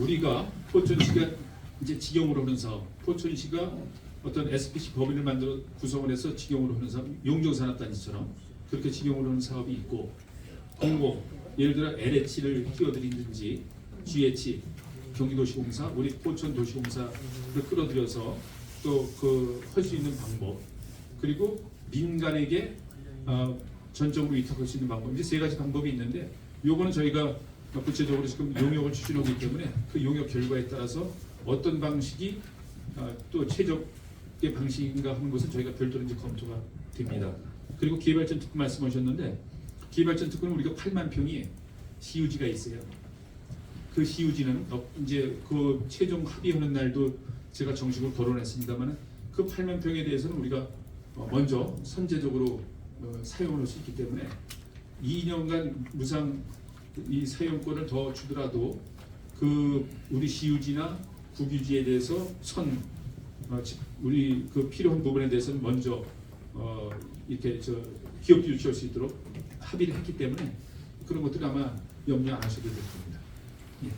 우리가 포천시가 이제 직영으로 하는 사업, 포천시가 어떤 SPC 법인을 만들어 구성을 해서 직영으로 하는 사업, 용정산업단지처럼 그렇게 직영으로 하는 사업이 있고 공공, 예를 들어 LH를 끼워드리든지 GH, 경기도시공사, 우리 포천도시공사를 끌어들여서 또 그 할 수 있는 방법 그리고 민간에게 어, 전적으로 위탁할 수 있는 방법 이제 세 가지 방법이 있는데 요거는 저희가 구체적으로 지금 용역을 추진하고 있기 때문에 그 용역 결과에 따라서 어떤 방식이 어, 또 최적의 방식인가 하는 것은 저희가 별도로 이제 검토가 됩니다. 그리고 기회발전 특구 말씀하셨는데 기회발전 특구는 우리가 8만 평이 시유지가 있어요. 그 시유지는 어, 이제 그 최종 합의하는 날도 제가 정식으로 거론했습니다만 그 8만 평에 대해서는 우리가 어, 먼저 선제적으로 어, 사용을 할수 있기 때문에 2년간 무상 이 사용권을 더 주더라도 그 우리 시유지나 국유지에 대해서 선 어, 지- 우리 그 필요한 부분에 대해서는 먼저 어, 이렇게 저 기업도 유치할 수 있도록 합의를 했기 때문에 그런 것들 아마 염려 안 하셔도 될 겁니다. 예.